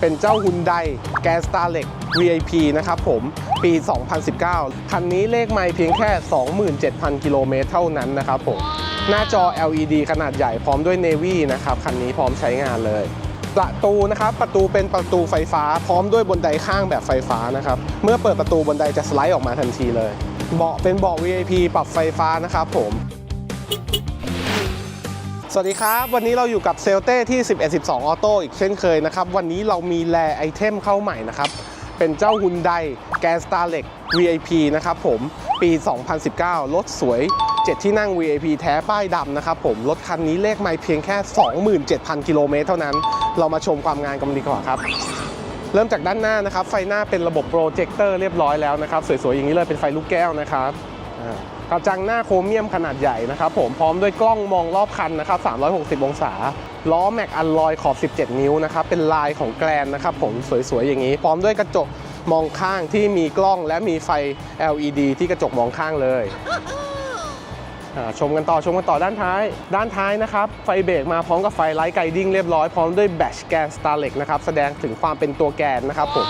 เป็นเจ้า Hyundai g a s t a r l e x VIP นะครับผม ปี 2019 คันนี้เลขไม่เพียงแค่ 27,000 กิโลเมตรเท่านั้นนะครับผม หน้าจอ LED ขนาดใหญ่พร้อมด้วย Navy นะครับ คันนี้พร้อมใช้งานเลยประตูนะครับประตูเป็นประตูไฟฟ้าพร้อมด้วยบนไดข้างแบบไฟฟ้านะครับเมื่อเปิดประตูบนไดจะสไลด์ออกมาทันทีเลย เบาะเป็นเบาะ VIP ปรับไฟฟ้านะครับผม สวัสดีครับ วันนี้เราอยู่กับเซลเต้ที่ 1112 ออโต้อีกเช่นเคยนะครับ วันนี้เรามีแลไอเทมเข้าใหม่นะครับ เป็นเจ้า Hyundai g a s t a r l e x VIP นะครับผมปี 2019 รถสวย 7 ที่นั่ง VIP แท้ป้ายดำนะครับผม รถคันนี้เลขไม่เพียงแค่ 27,000 กิโลเมตรเท่านั้น เรามาชมความงานกันดีกว่าครับ เริ่มจากด้านหน้านะครับ ไฟหน้าเป็นระบบโปรเจคเตอร์เรียบร้อยแล้วนะครับ สวยๆ อย่างนี้เลยเป็นไฟลูกแก้วนะครับ กระจังหน้าโครเมียมขนาดใหญ่นะครับผมพร้อมด้วยกล้องมองรอบคันนะครับ 360 องศา ล้อแม็กอัลลอยขอบ 17 นิ้วนะครับ เป็นลายของแกรนนะครับผมสวยๆ อย่างนี้ พร้อมด้วยกระจกมองข้างที่มีกล้องและมีไฟ LED ที่กระจกมองข้างเลยชมกันต่อชมกันต่อด้านท้าย ด้านท้ายนะครับ ไฟเบรกมาพร้อมกับไฟไลท์ไกดิ้งเรียบร้อย พร้อมด้วยแบตแกนสตาร์เล็กนะครับ แสดงถึงความเป็นตัวแกนนะครับผม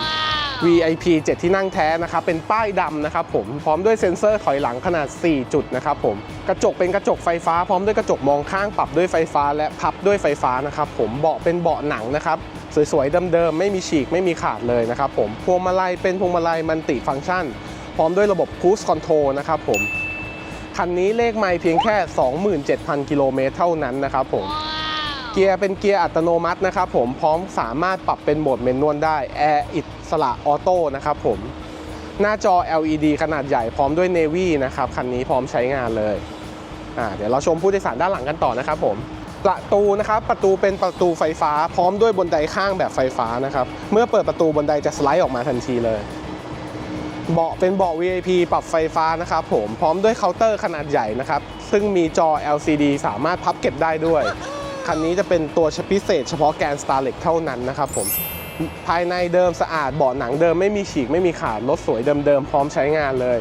VIP 7 ที่นั่งแท้นะครับ เป็นป้ายดำนะครับผม พร้อมด้วยเซ็นเซอร์ถอยหลังขนาด 4 จุดนะครับผม กระจกเป็นกระจกไฟฟ้า พร้อมด้วยกระจกมองข้างปรับด้วยไฟฟ้า และพับด้วยไฟฟ้านะครับผม เบาะเป็นเบาะหนังนะครับสวยๆเดิมๆไม่มีฉีกไม่มีขาดเลยนะครับผม พวงมาลัยเป็นพวงมาลัยมันติฟังก์ชัน พร้อมด้วยระบบ Cruise Control นะครับผม คันนี้เลขไม่เพียงแค่ 27,000 กิโลเมตรเท่านั้นนะครับผม เกียร์เป็นเกียร์อัตโนมัตินะครับผมพร้อมสามารถปรับเป็นโหมดเมนนวลได้แอร์อิสระออโต้นะครับผมหน้าจอ LED ขนาดใหญ่พร้อมด้วย Navy นะครับคันนี้พร้อมใช้งานเลยเดี๋ยวเราชมผู้โดยสารด้านหลังกันต่อนะครับผมประตูนะครับประตูเป็นประตูไฟฟ้า พร้อมด้วยบนไดข้างแบบไฟฟ้านะครับเมื่อเปิดประตูบนไดจะสไลด์ออกมาทันทีเลยเบาะเป็นเบาะ VIP ปรับไฟฟ้านะครับผมพร้อมด้วยเคาน์เตอร์ขนาดใหญ่นะครับซึ่งมีจอ LCD สามารถพับเก็บได้ด้วย คันนี้จะเป็นตัวพิเศษเฉพาะแกน Starlet เท่านั้นนะครับผมภายในเดิมสะอาดเบาะหนังเดิมไม่มีฉีกไม่มีขาดรถสวยเดิมๆพร้อมใช้งานเลย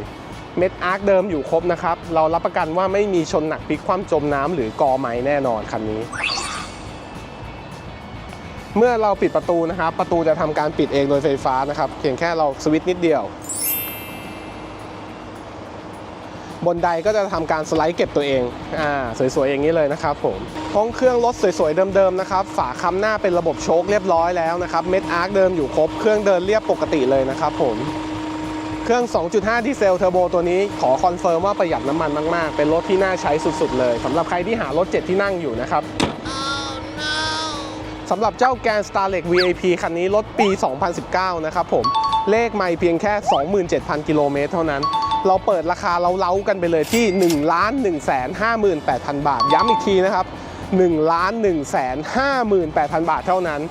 เม็ดอาร์คเดิมอยู่ครบนะครับ เรารับประกันว่าไม่มีชนหนักพลิกคว่ำจมน้ำหรือกอไม้แน่นอนคันนี้ เมื่อเราปิดประตูนะครับ ประตูจะทำการปิดเองโดยไฟฟ้านะครับเพียงแค่เราสวิตช์นิดเดียว บนไดก็จะทำการสไลด์เก็บตัวเองอ่าสวยๆอย่างนี้เลยนะครับผมห้องเครื่องรถสวยๆเดิมๆนะครับฝาค้ำหน้าเป็นระบบโชคเรียบร้อยแล้วนะครับเม็ดอาร์คเดิมอยู่ครบเครื่องเดินเรียบปกติเลยนะครับผมเครื่อง 2.5 ดีเซลเทอร์โบตัวนี้ขอคอนเฟิร์มว่าประหยัดน้ำมันมากๆ เป็นรถที่น่าใช้สุดๆเลยสำหรับใครที่หารถ 7 ที่นั่งอยู่นะครับสำหรับเจ้าแกน Starlet VIP คันนี้รถปี 2019 นะครับผม เลขไม่เพียงแค่ 27,000 กิโลเมตรเท่านั้น เราเปิดราคาเราเล้ากันไปเลยที่ 1 1 5 8 0 0 0 บาท ย้ำอีกทีนะครับ 1 1 5 8 0 0 0 บาทเท่านั้น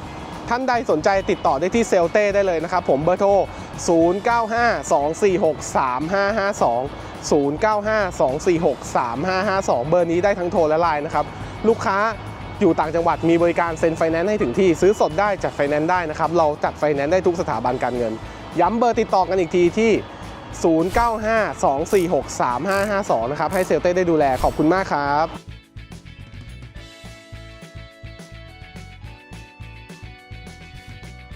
ท่านใดสนใจติดต่อได้ที่เซลเต้ได้เลยนะครับ ผมเบอร์โทร 0952463552 0952463552 เบอร์นี้ได้ทั้งโทรและไลน์นะครับ ลูกค้าอยู่ต่างจังหวัดมีบริการเซ็นไฟแนนซ์ให้ถึงที่ซื้อสดได้จัดไฟแนนซ์ได้นะครับ เราจัดไฟแนนซ์ได้ทุกสถาบันการเงิน ย้ำเบอร์ติดต่อกันอีกทีที่ 0952463552 นะครับ ให้เซลเต้ได้ดูแลขอบคุณมากครับ